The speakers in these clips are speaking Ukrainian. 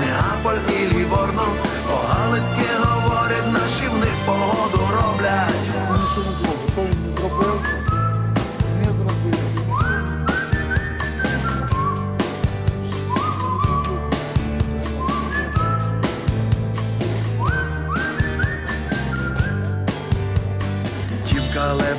Неаполь і Ліворно, по-галицьки говорять, наші в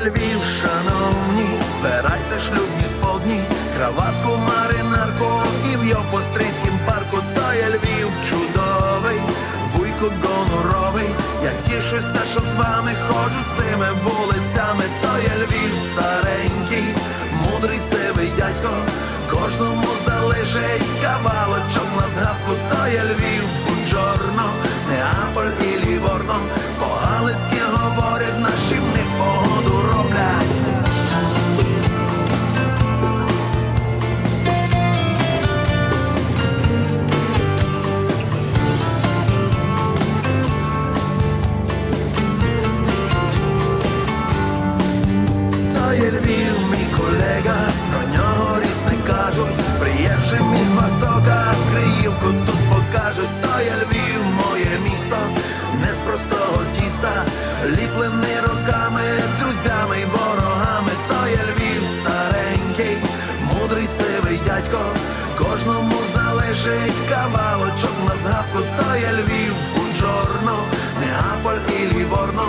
Львів, шановні, вбирайте шлюбні сподні, краватку, маринарку і в Йопострийськім парку, то є Львів чудовий, вуйко гоноровий, я тішуся, що з вами ходжу цими вулицями, то є Львів старенький, мудрий сивий дядько, кожному залишить кавалочок на згадку, то є Львів, Криївку тут покажуть, то є Львів, моє місто, не з простого тіста, ліплений роками, друзями й ворогами, то є Львів старенький, мудрий сивий дядько, кожному залишить кавалочок на згадку, то є Львів, Бунжорно, Неаполь і Ліворно,